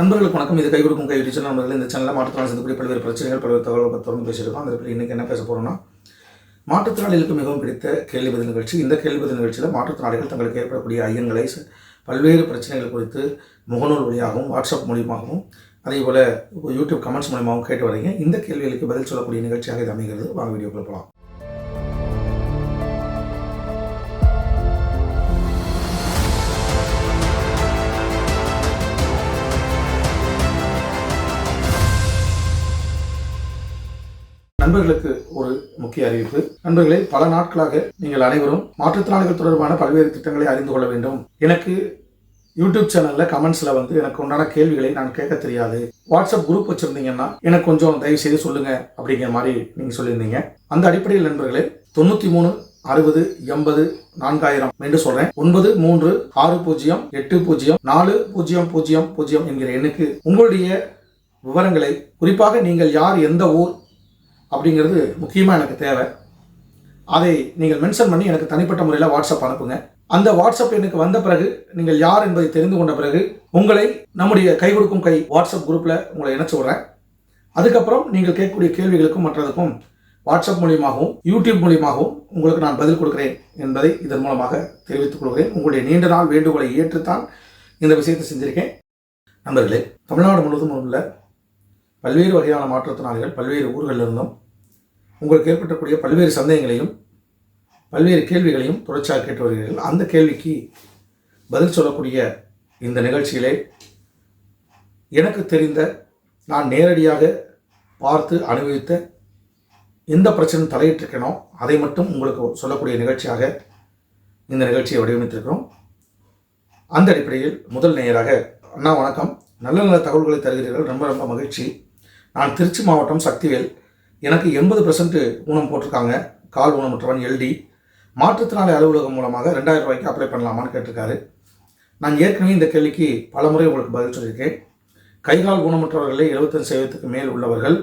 நண்பர்களுக்கு வணக்கம். இது கை கொடுக்கும் கை டீச்சர் நண்பர்கள். இந்த சேனலில் மாற்றுத்திறனாளி சந்திக்கக்கூடிய பல்வேறு பிரச்சனைகள் பல்வேறு தகவல்கள் தொடர்ந்து பேசியிருக்கோம் அந்த இடத்துல இன்றைக்கி என்ன பேச போகிறோம்னா மாற்றுத்திறனாளிகளுக்கு மிகவும் பிடித்த கேள்வி பதில் நிகழ்ச்சி. இந்த கேள்வி பதில் நிகழ்ச்சியில் மாற்றுத்திறனாளிகள் தங்களுக்கு ஏற்படக்கூடிய ஐயங்களை பல்வேறு பிரச்சனைகள் குறித்து முகநூல் வழியாகவும் வாட்ஸ்அப் மூலியமாகவும் அதே போல் யூடியூப் கமெண்ட்ஸ் மூலியமாகவும் கேட்டு வரீங்க இந்த கேள்விகளுக்கு பதில் சொல்லக்கூடிய நிகழ்ச்சியாக இது அமைகிறது. வாங்க வீடியோக்குள்ள போகலாம் நண்பர்களுக்கு ஒரு முக்கிய அறிவிப்பு. நண்பர்களே பல நாட்களாக நீங்கள் அனைவரும் மாற்றுத்திறனாளிகள் தொடர்பான பல்வேறு திட்டங்களை அறிந்து கொள்ள வேண்டும். எனக்கு யூடியூப் சேனல்ல கமெண்ட்ஸ்ல வந்து எனக்கு உண்டான கேள்விகளை நான் கேட்க தெரியாது. வாட்ஸ்அப் குரூப் வச்சிருந்தீங்கன்னா எனக்கு கொஞ்சம் தயவு செய்து சொல்லுங்க அப்படிங்கிற மாதிரி நீங்க சொல்லியிருந்தீங்க. அந்த அடிப்படையில் நண்பர்களே தொண்ணூத்தி மூணு அறுபது எண்பது நான்காயிரம் என்று சொல்றேன். ஒன்பது மூன்று ஆறு பூஜ்ஜியம் எட்டு பூஜ்ஜியம் நாலு பூஜ்ஜியம் பூஜ்ஜியம் பூஜ்ஜியம் என்கிற எண்ணுக்கு உங்களுடைய விவரங்களை குறிப்பாக நீங்கள் யார் எந்த ஊர் அப்படிங்கிறது முக்கியமாக எனக்கு தேவை. அதை நீங்கள் மென்ஷன் பண்ணி எனக்கு தனிப்பட்ட முறையில் வாட்ஸ்அப் அனுப்புங்க. அந்த வாட்ஸ்அப் எனக்கு வந்த பிறகு நீங்கள் யார் என்பதை தெரிந்து கொண்ட பிறகு உங்களை நம்முடைய கை கொடுக்கும் கை வாட்ஸ்அப் குரூப்பில் உங்களை இணைச்சு விடுறேன். அதுக்கப்புறம் நீங்கள் கேட்கக்கூடிய கேள்விகளுக்கும் மற்றதுக்கும் வாட்ஸ்அப் மூலியமாகவும் யூடியூப் மூலியமாகவும் உங்களுக்கு நான் பதில் கொடுக்குறேன் என்பதை இதன் மூலமாக தெரிவித்துக் கொள்கிறேன். உங்களுடைய நீண்ட நாள் வேண்டுகோளை ஏற்றுத்தான் இந்த விஷயத்தை செஞ்சிருக்கேன். நண்பர்களே தமிழ்நாடு முழுவதும் உள்ள பல்வேறு வகையான மாற்றுத்திறனாளிகள் பல்வேறு ஊர்களில் இருந்தும் உங்களுக்கு ஏற்பட்டக்கூடிய பல்வேறு சந்தேகங்களையும் பல்வேறு கேள்விகளையும் தொடர்ச்சியாக கேட்டு வருகிறீர்கள். அந்த கேள்விக்கு பதில் சொல்லக்கூடிய இந்த நிகழ்ச்சியிலே எனக்கு தெரிந்த நான் நேரடியாக பார்த்து அனுபவித்த எந்த பிரச்சனை தலையிட்டிருக்கேனோ அதை மட்டும் உங்களுக்கு சொல்லக்கூடிய நிகழ்ச்சியாக இந்த நிகழ்ச்சியை வடிவமைத்திருக்கிறோம். அந்த அடிப்படையில் முதல் நேயராக அண்ணா வணக்கம். நல்ல நல்ல தகவல்களை தருகிறீர்கள். ரொம்ப ரொம்ப மகிழ்ச்சி. நான் திருச்சி மாவட்டம் சக்திவேல். எனக்கு எண்பது பெர்சன்ட் ஊனம் போட்டிருக்காங்க. கால் ஊனமுற்றவன் எல்டி மாற்றுத்திறனாளி அலுவலகம் மூலமாக ரெண்டாயிரம் ரூபாய்க்கு அப்ளை பண்ணலாமான்னு கேட்டிருக்காரு. நான் ஏற்கனவே இந்த கேள்விக்கு பல முறை உங்களுக்கு பதில் சொல்லியிருக்கேன். கைகால் ஊனமுற்றவர்களே எழுபத்தஞ்சு சதவீதத்துக்கு மேல் உள்ளவர்கள்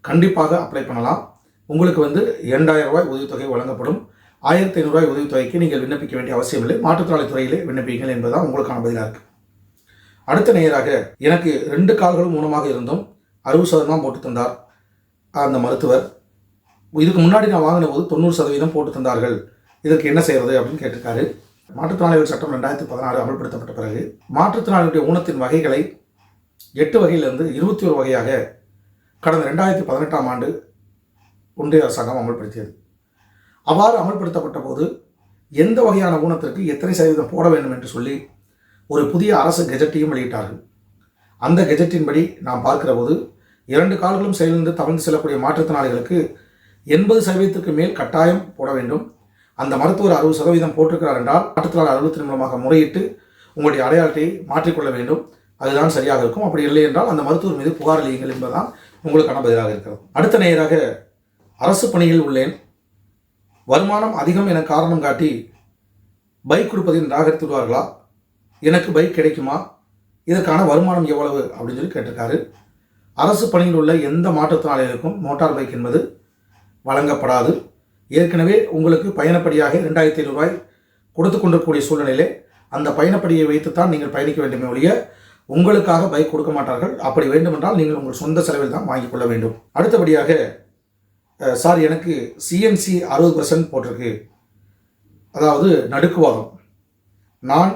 கண்டிப்பாக அப்ளை பண்ணலாம். உங்களுக்கு வந்து இரண்டாயிரம் ரூபாய் உதவித்தொகை வழங்கப்படும். ஆயிரத்தி ஐநூறுரூவாய் உதவித்தொகைக்கு நீங்கள் விண்ணப்பிக்க வேண்டிய அவசியம் இல்லை. மாற்றுத்திறனாளி துறையிலே விண்ணப்பிங்கள் என்பதுதான் உங்களுக்கான பதிலாக இருக்குது அடுத்த நேராக எனக்கு ரெண்டு கால்களும் ஊனமாக இருந்தும் அறுபது சதவீதம் போட்டு தந்தார் அந்த மருத்துவர். இதுக்கு முன்னாடி நான் வாங்கின போது தொண்ணூறு சதவீதம் போட்டு தந்தார்கள். இதற்கு என்ன செய்யறது அப்படின்னு கேட்டிருக்காரு. மாற்றுத்திறனாளிகள் சட்டம் ரெண்டாயிரத்தி பதினாறு அமல்படுத்தப்பட்ட பிறகு மாற்றுத்திறனாளிகளுடைய ஊனத்தின் வகைகளை எட்டு வகையிலிருந்து இருபத்தி ஒரு வகையாக கடந்த ரெண்டாயிரத்தி பதினெட்டாம் ஆண்டு ஒன்றிய அரசாங்கம் அமல்படுத்தியது. அவ்வாறு அமல்படுத்தப்பட்ட போது எந்த வகையான ஊனத்திற்கு எத்தனை சதவீதம் போட வேண்டும் என்று சொல்லி ஒரு புதிய அரசு கெஜெட்டையும் வெளியிட்டார்கள். அந்த கெஜெட்டின்படி நாம் பார்க்கிற போது இரண்டு கால்களும் செயலிருந்து தவழ்ந்து செல்லக்கூடிய மாற்றுத்திறனாளிகளுக்கு எண்பது சதவீதத்துக்கு மேல் கட்டாயம் போட வேண்டும். அந்த மருத்துவர் அறுபது சதவீதம் போட்டிருக்கிறார் என்றால் மாற்றுத்திறனாளி அலுவலகத்தின் மூலமாக முறையிட்டு உங்களுடைய அடையாளத்தை மாற்றிக்கொள்ள வேண்டும். அதுதான் சரியாக இருக்கும். அப்படி இல்லை என்றால் அந்த மருத்துவர் மீது புகார் அளியுங்கள் என்பதுதான் உங்களுக்கான பதிலாக இருக்கிறது. அடுத்த நேராக அரசு பணியில் உள்ளேன். வருமானம் அதிகம் என காரணம் காட்டி பைக் கொடுப்பதை நிராகரித்து விடுவார்களா எனக்கு பைக் கிடைக்குமா? இதற்கான வருமானம் எவ்வளவு? அப்படின்னு சொல்லி கேட்டிருக்காரு. அரசு பணியில் உள்ள எந்த மாற்றுத்திறனாளிகளுக்கும் மோட்டார் பைக் என்பது வழங்கப்படாது. ஏற்கனவே உங்களுக்கு பயணப்படியாக ரெண்டாயிரத்தி ரூபாய் கொடுத்து கொண்டிருக்கக்கூடிய சூழ்நிலையிலே அந்த பயணப்படியை வைத்துத்தான் நீங்கள் பயணிக்க வேண்டுமே ஒழிய உங்களுக்காக பைக் கொடுக்க மாட்டார்கள். அப்படி வேண்டுமென்றால் நீங்கள் உங்கள் சொந்த செலவில் தான் வாங்கிக் கொள்ள வேண்டும். அடுத்தபடியாக சார் எனக்கு சிஎன்சி அறுபது பர்சன்ட் போட்டிருக்கு. அதாவது நடுக்குவாதம். நான்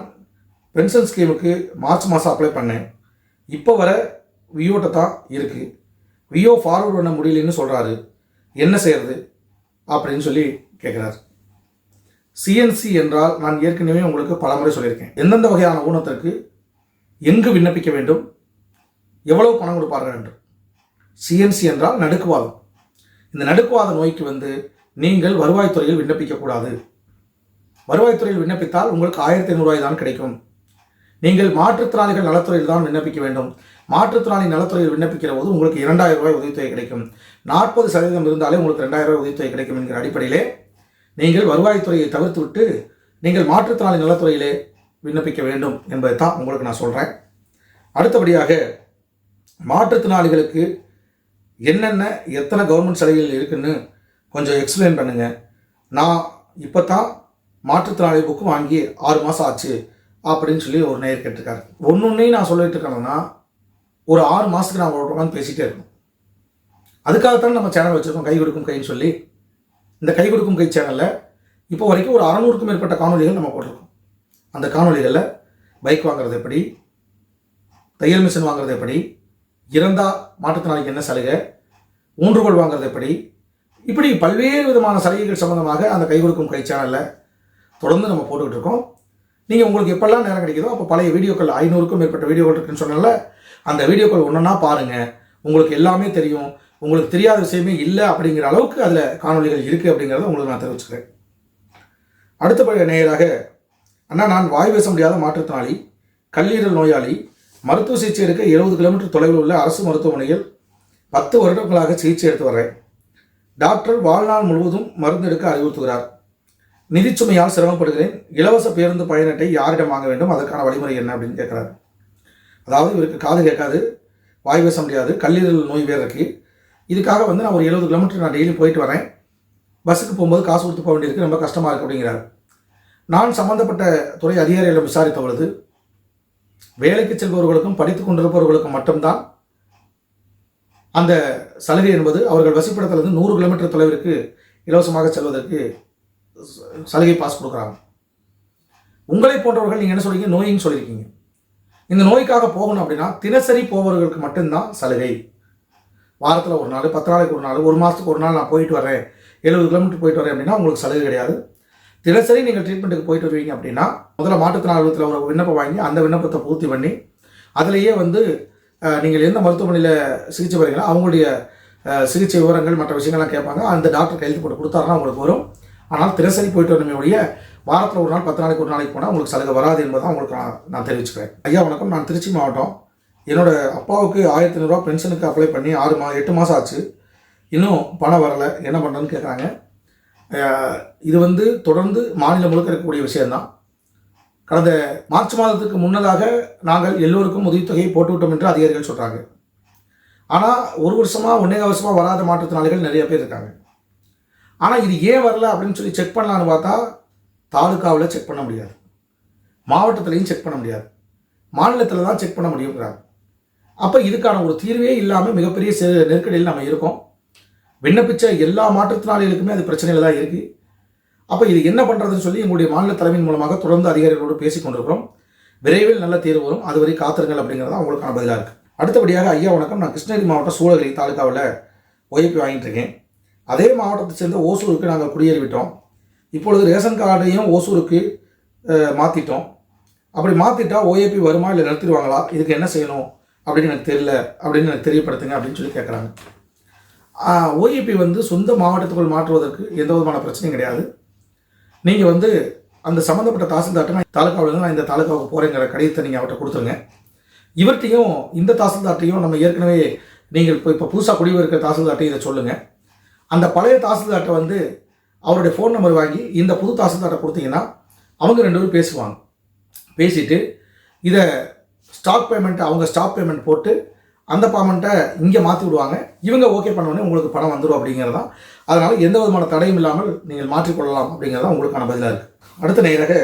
பென்ஷன் ஸ்கீமுக்கு மார்ச் மாதம் அப்ளை பண்ணேன். இப்போ வர வியோட்ட தான் இருக்குது வியோ ஃபார்வர்ட் பண்ண முடியலன்னு சொல்கிறாரு என்ன செய்கிறது அப்படின்னு சொல்லி கேட்குறாரு சிஎன்சி என்றால் நான் ஏற்கனவே உங்களுக்கு பலமுறை சொல்லியிருக்கேன். எந்தெந்த வகையான ஊனத்திற்கு எங்கு விண்ணப்பிக்க வேண்டும்? எவ்வளவு பணம் கொடுப்பார்கள் என்று. சிஎன்சி என்றால் நடுக்குவாதம். இந்த நடுக்குவாத நோய்க்கு வந்து நீங்கள் வருவாய்த்துறையில் விண்ணப்பிக்கக்கூடாது வருவாய்த்துறையில் விண்ணப்பித்தால் உங்களுக்கு ஆயிரத்தி ஐநூறுரூவாய் தான் கிடைக்கும். நீங்கள் மாற்றுத்திறனாளிகள் நலத்துறையில் தான் விண்ணப்பிக்க வேண்டும். மாற்றுத்திறனாளி நலத்துறையில் விண்ணப்பிக்கிற போது உங்களுக்கு இரண்டாயிரம் ரூபாய் உதவித்தொகை கிடைக்கும். நாற்பது சதவீதம் இருந்தாலே உங்களுக்கு ரெண்டாயிரம் ரூபாய் உதவித்தொகை கிடைக்கும் என்கிற அடிப்படையிலே நீங்கள் வருவாய்த்துறையை தவிர்த்து விட்டு நீங்கள் மாற்றுத்திறனாளி நலத்துறையிலே விண்ணப்பிக்க வேண்டும் என்பதை தான் உங்களுக்கு நான் சொல்கிறேன் அடுத்தபடியாக மாற்றுத்திறனாளிகளுக்கு என்னென்ன எத்தனை கவர்மெண்ட் சலுகைகள் இருக்குன்னு கொஞ்சம் எக்ஸ்பிளைன் பண்ணுங்கள் நான் இப்போ தான் மாற்றுத்திறனாளி புக்கு வாங்கி ஆறு மாதம் ஆச்சு அப்படின்னு சொல்லி ஒரு நேர் கேட்டிருக்காரு. ஒன்று ஒன்றையும் நான் சொல்லிட்டு இருக்கேன்னா ஒரு ஆறு மாதத்துக்கு நான் அவங்களோட உட்காந்து பேசிகிட்டே இருக்கணும். அதுக்காகத்தான் நம்ம சேனல் வச்சுருக்கோம் கை கொடுக்கும் கைன்னு சொல்லி. இந்த கை கொடுக்கும் கை சேனலில் இப்போ வரைக்கும் ஒரு அறநூறுக்கும் மேற்பட்ட காணொலிகள் நம்ம போட்டிருக்கோம். அந்த காணொலிகளில் பைக் வாங்குறது எப்படி? தையல் மிஷின் வாங்குறது எப்படி? இறந்தா மாற்றுத்திறனாளிக்கு என்ன சலுகை? ஊன்றுகோல் வாங்குறது எப்படி? இப்படி பல்வேறு விதமான சலுகைகள் சம்பந்தமாக அந்த கை கொடுக்கும் கை சேனலில் தொடர்ந்து நம்ம போட்டுக்கிட்டு இருக்கோம். நீங்கள் உங்களுக்கு எப்பெல்லாம் நேரம் கிடைக்குதோ அப்போ பழைய வீடியோக்கள் ஐநூறுக்கும் மேற்பட்ட வீடியோக்கள் இருக்குன்னு சொன்னால அந்த வீடியோக்கள் ஒன்றுனா பாருங்கள் உங்களுக்கு எல்லாமே தெரியும். உங்களுக்கு தெரியாத விஷயமே இல்லை அப்படிங்கிற அளவுக்கு அதில் காணொலிகள் இருக்குது அப்படிங்கிறத உங்களுக்கு நான் தெரிவிச்சுக்கிறேன். அடுத்தபடி நேயராக அண்ணா நான் வாய் பேச முடியாத மாற்றுத்திறனாளி கல்லீரல் நோயாளி மருத்துவ சிகிச்சை எடுக்க எழுபது கிலோமீட்டர் தொலைவில் உள்ள அரசு மருத்துவமனையில் பத்து வருடங்களாக சிகிச்சை எடுத்து வர்றேன். டாக்டர் வாழ்நாள் முழுவதும் மருந்து எடுக்க அறிவுறுத்துகிறார். நிதிச்சுமையால் சிரமப்படுகிறேன். இலவச பேருந்து பயண யாரிடம் வாங்க வேண்டும்? அதற்கான வழிமுறை என்ன? அப்படின்னு கேட்குறாரு. அதாவது இவருக்கு காது கேட்காது வாய் பேச முடியாது கல்லீரல் நோய் வேறு இதுக்காக வந்து நான் ஒரு எழுபது கிலோமீட்டர் நான் டெய்லி போயிட்டு வரேன். பஸ்ஸுக்கு போகும்போது காசு கொடுத்து போக வேண்டியிருக்கு ரொம்ப கஷ்டமாக இருக்குது அப்படிங்கிறார். நான் சம்மந்தப்பட்ட துறை அதிகாரிகளிடம் விசாரித்த பொழுது வேலைக்கு செல்பவர்களுக்கும் படித்து கொண்டிருப்பவர்களுக்கும் மட்டும்தான் அந்த சலுகை என்பது அவர்கள் வசிப்பிடத்திலிருந்து நூறு கிலோமீட்டர் தொலைவிற்கு இலவசமாக செல்வதற்கு ச- சலுகை பாஸ் கொடுக்குறாங்க. உங்களை போன்றவர்கள் நீங்கள் என்ன சொல்கிறீங்க நோயின்னு சொல்லியிருக்கீங்க. இந்த நோய்க்காக போகணும் அப்படின்னா தினசரி போபவர்களுக்கு மட்டும்தான் சலுகை. வாரத்தில் ஒரு நாள் பத்து நாளைக்கு ஒரு நாள் ஒரு மாதத்துக்கு ஒரு நாள் நான் போயிட்டு வரேன். எழுபது கிலோமீட்டர் போயிட்டு வரேன் அப்படின்னா உங்களுக்கு சலுகை கிடையாது. தினசரி நீங்கள் ட்ரீட்மெண்ட்டுக்கு போயிட்டு வருவீங்க அப்படின்னா முதல்ல மாற்றுத்திறனாளத்தில் ஒரு விண்ணப்பம் வாங்கி அந்த விண்ணப்பத்தை பூர்த்தி பண்ணி அதிலேயே வந்து நீங்கள் எந்த மருத்துவமனையில் சிகிச்சை பெறீங்களோ அவங்களுடைய சிகிச்சை விவரங்கள் மற்ற விஷயங்கள்லாம் கேட்பாங்க. அந்த டாக்டர் கையெழுத்து போட்டு கொடுத்தாருன்னா உங்களுக்கு வரும். ஆனால் தினசரி போயிட்டு வரணுமே ஒழிய வாரத்தில் ஒரு நாள் பத்து நாளைக்கு ஒரு நாளைக்கு போனால் உங்களுக்கு சலுகை வராது என்பதை உங்களுக்கு நான் நான் தெரிவிச்சுக்கிறேன். ஐயா வணக்கம். நான் திருச்சி மாவட்டம். என்னோட அப்பாவுக்கு ஆயிரத்தி ஐநூறுரூவா பென்ஷனுக்கு அப்ளை பண்ணி ஆறு மா எட்டு மாதம் ஆச்சு. இன்னும் பணம் வரலை. என்ன பண்ணுறேன்னு கேட்குறாங்க இது வந்து தொடர்ந்து மாநிலம் முழுக்க இருக்கக்கூடிய விஷயந்தான் கடந்த மார்ச் மாதத்துக்கு முன்னதாக நாங்கள் எல்லோருக்கும் உதவித்தொகையை போட்டுவிட்டோம் என்று அதிகாரிகள் சொல்கிறாங்க ஆனால் ஒரு வருஷமாக ஒன்றே வருஷமாக வராத மாற்றுத்திறனாளிகள் நிறைய பேர் இருக்காங்க. ஆனால் இது ஏன் வரல அப்படின்னு சொல்லி செக் பண்ணலான்னு பார்த்தா தாலுக்காவில் செக் பண்ண முடியாது. மாவட்டத்திலையும் செக் பண்ண முடியாது. மாநிலத்தில் தான் செக் பண்ண முடியுங்கிறாங்க. அப்போ இதுக்கான ஒரு தீர்வே இல்லாமல் மிகப்பெரிய செ- நெருக்கடியில் நம்ம இருக்கோம். விண்ணப்பித்த எல்லா மாற்றுத்திறனாளிகளுக்குமே அது பிரச்சனையில் தான் இருக்குது அப்போ இது என்ன பண்ணுறதுன்னு சொல்லி எங்களுடைய மாநில தலைமையின் மூலமாக தொடர்ந்து அதிகாரிகளோடு பேசிக் கொண்டிருக்கிறோம். விரைவில் நல்ல தீர்வு வரும். அதுவரை காத்திருங்கள் அப்படிங்கிறது உங்களுக்கான பதிலாக இருக்குது அடுத்தபடியாக ஐயா வணக்கம். நான் கிருஷ்ணகிரி மாவட்டம் சூழகிரி தாலுக்காவில் ஒய்பி வாங்கிட்டு இருக்கேன். அதே மாவட்டத்தை சேர்ந்த ஓசூருக்கு நாங்கள் குடியேறி விட்டோம் இப்பொழுது ரேஷன் கார்டையும் ஓசூருக்கு மாற்றிட்டோம் அப்படி மாற்றிட்டா ஓஏபி வருமா இல்லை நிறுத்திடுவாங்களா? இதுக்கு என்ன செய்யணும்? அப்படின்னு எனக்கு தெரியல. அப்படின்னு எனக்கு தெரியப்படுத்துங்க அப்படின்னு சொல்லி கேட்குறாங்க ஓஏபி வந்து சொந்த மாவட்டத்துக்குள் மாற்றுவதற்கு எந்த விதமான பிரச்சனையும் கிடையாது. நீங்கள் வந்து அந்த சம்மந்தப்பட்ட தாசில்தார்ட்ட நான் தாலுக்காவிலேருந்து நான் இந்த தாலுக்காவுக்கு போகிறேங்கிற கடிதத்தை நீங்கள் அவர்கிட்ட கொடுத்துருங்க. இவர்கிட்டையும் இந்த தாசில்தார்ட்டையும் நம்ம ஏற்கனவே நீங்கள் இப்போ இப்போ புதுசாக குடிவு இருக்கிற தாசில்தார்ட்டையும் இதை சொல்லுங்கள் அந்த பழைய தாசில்தார்ட்டை வந்து அவருடைய ஃபோன் நம்பர் வாங்கி இந்த புது தாசில்தார்ட்ட கொடுத்தீங்கன்னா அவங்க ரெண்டு பேரும் பேசுவாங்க. பேசிட்டு இதை ஸ்டாக் பேமெண்ட் அவங்க ஸ்டாக் பேமெண்ட் போட்டு அந்த பேமெண்ட்டை இங்கே மாற்றி விடுவாங்க. இவங்க ஓகே பண்ணோடனே உங்களுக்கு பணம் வந்துடும் அப்படிங்கிறது. தான் அதனால் எந்த விதமான தடையும் இல்லாமல் நீங்கள் மாற்றிக்கொள்ளலாம் அப்படிங்கிறது தான் உங்களுக்கான பதிலாக இருக்குது அடுத்த நேராக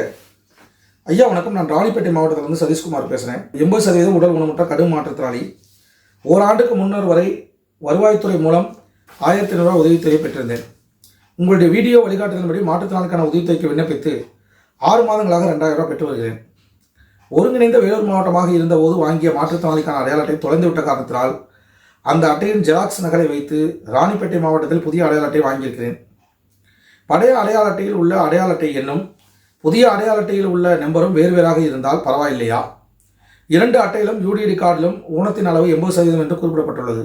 ஐயா வணக்கம். நான் ராணிப்பேட்டை மாவட்டத்திலிருந்து சதீஷ்குமார் பேசுகிறேன் எண்பது சதவீதம் உடல் ஊனமுற்ற கடும் மாற்றுத்திறனாளி. ஓராண்டுக்கு முன்னர் வரை வருவாய்த்துறை மூலம் ஆயிரத்தி ஐநூறுரூவா உதவித்தொகை பெற்றிருந்தேன். உங்களுடைய வீடியோ வழிகாட்டுதலின்படி மாற்றுத்திறனாளிக்கான உதவித்தொகைக்கு விண்ணப்பித்து ஆறு மாதங்களாக ரெண்டாயிரம் ரூபாய் பெற்று வருகிறேன். ஒருங்கிணைந்த வேலூர் மாவட்டமாக இருந்தபோது வாங்கிய மாற்றுத்திறனாளிக்கான அடையாள அட்டை தொலைந்துவிட்ட காரணத்தினால் அந்த அட்டையின் ஜெராக்ஸ் நகலை வைத்து ராணிப்பேட்டை மாவட்டத்தில் புதிய அடையாள அட்டை வாங்கியிருக்கிறேன். பழைய அடையாள அட்டையில் உள்ள அடையாள அட்டை எண்ணும் புதிய அடையாள அட்டையில் உள்ள நம்பரும் வேறு வேறாக இருந்தால் பரவாயில்லையா? இரண்டு அட்டையிலும் யூடிஐடி கார்டிலும் ஊனத்தின் அளவு எண்பது சதவீதம் என்று குறிப்பிடப்பட்டுள்ளது.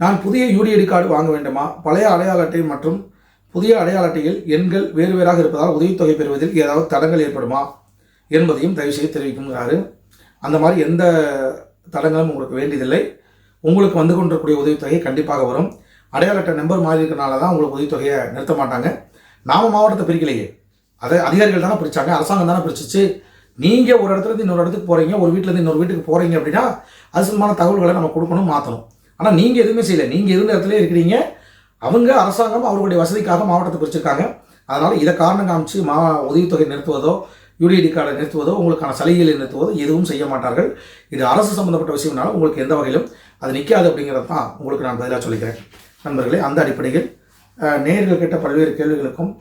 நான் புதிய யூடிஐடி கார்டு வாங்க வேண்டுமா? பழைய அடையாள அட்டை மற்றும் புதிய அடையாள அட்டையில் எண்கள் வேறு வேறாக இருப்பதால் உதவித்தொகை பெறுவதில் ஏதாவது தடங்கள் ஏற்படுமா என்பதையும் தயவுசெய்து தெரிவிக்குங்கிறாரு அந்த மாதிரி எந்த தடங்களும் உங்களுக்கு வேண்டியதில்லை. உங்களுக்கு வந்து கொண்டிருக்கக்கூடிய உதவித்தொகை கண்டிப்பாக வரும். அடையாள அட்டை நம்பர் மாறி இருக்கிறனால தான் உங்களுக்கு உதவித்தொகையை நிறுத்த மாட்டாங்க. நாம மாவட்டத்தை பிரிக்கலையே. அதை அதிகாரிகள் தானே பிரிச்சாங்க. அரசாங்கம் தானே பிரிச்சிச்சு. நீங்கள் ஒரு இடத்துலேருந்து இன்னொரு இடத்துக்கு போகிறீங்க ஒரு வீட்டிலேருந்து இன்னொரு வீட்டுக்கு போகிறீங்க அப்படின்னா அது சம்பந்தமான தகவல்களை நம்ம கொடுக்கணும் மாற்றணும் ஆனால் நீங்கள் எதுவுமே செய்யலை. நீங்கள் இருந்த இடத்துல இருக்கிறீங்க. அவங்க அரசாங்கம் அவர்களுடைய வசதிக்காக மாவட்டத்தை பிரிச்சிருக்காங்க. அதனால் இதை காரணம் காமிச்சு மா உதவித்தொகை நிறுத்துவதோ யூடிஐடி கார்டை நிறுத்துவதோ உங்களுக்கான சலுகைகளை நிறுத்துவதோ எதுவும் செய்ய மாட்டார்கள். இது அரசு சம்மந்தப்பட்ட விஷயம்னால உங்களுக்கு எந்த வகையிலும் அது நிற்காது அப்படிங்கிறது தான் உங்களுக்கு நான் பதிலாக சொல்லிக்கிறேன். நண்பர்களே அந்த அடிப்படையில் நேர்கள் கேட்ட பல்வேறு கேள்விகளுக்கும்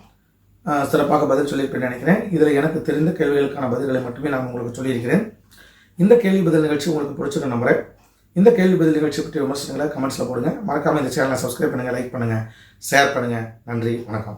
சிறப்பாக பதில் சொல்லியிருப்பேன் நினைக்கிறேன். இதில் எனக்கு தெரிந்த கேள்விகளுக்கான பதில்களை மட்டுமே நான் உங்களுக்கு சொல்லியிருக்கிறேன். இந்த கேள்வி பதில் நிகழ்ச்சி உங்களுக்கு பிடிச்சிருக்க நம்புகிறேன் இந்த கேள்வி பதில் நிகழ்ச்சி பற்றிய விமர்சனங்களை கமெண்ட்ஸில் போடுங்க. மறக்காமல் இந்த சேனலை சப்ஸ்கிரைப் பண்ணுங்கள் லைக் பண்ணுங்கள் ஷேர் பண்ணுங்கள் நன்றி வணக்கம்.